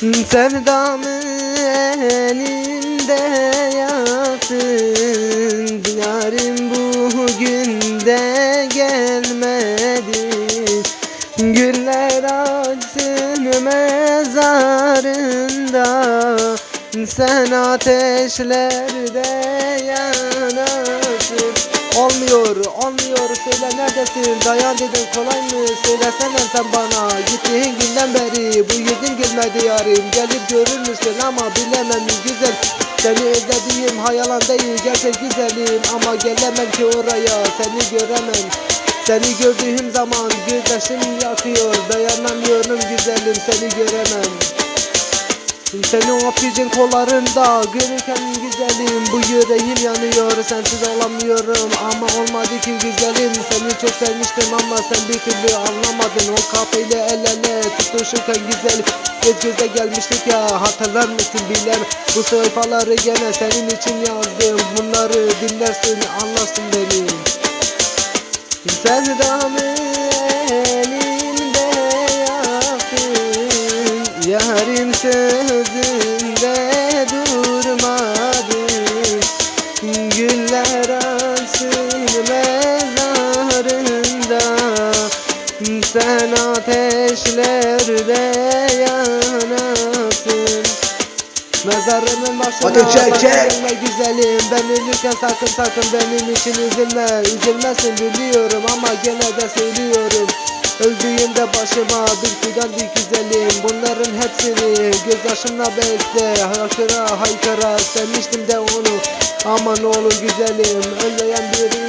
Sevdamı elinde yaktın. Yarim bugün de gelmedi. Güller açsın mezarında. Sen ateşlerde yanasın. Olmuyor, olmuyor. Söyle neredesin? Dayan dedim kolay mı? Söylesene Gelip görür ama bilemem güzel. Seni özlediğim hayalan değil gerçek güzelim. Ama gelemem ki oraya seni göremem. Seni gördüğüm zaman gözyaşım yakıyor. Dayanamıyorum güzelim seni göremem. Seni öpücün kollarında Görürken güzelim. Bu yüreğim yanıyor Sensiz olamıyorum. Ama olmadı ki güzelim. Seni çok sevmiştim ama sen bir türlü anlamadın. O kapıyla el ele tutuşurken güzel Göz göze gelmiştik ya. Hatırlar mısın bilem Bu sayfaları gene senin için yazdım. Bunları dinlersin anlarsın beni. Sevdamı elinde yaktın. Yarim sözünde Sen ateşlerde yanasın. Mezarımın başına Hadi çek, sakın çek. gelme güzelim. Ben ölürken sakın sakın benim için üzülme. Üzülmesin biliyorum ama gene de söylüyorum. Öldüğümde başıma bir fidan dik güzelim. Bunların hepsini gözyaşımla besle Haykıra haykıra sevmiştim de onu. Ama ne olur güzelim Ölmeyen bir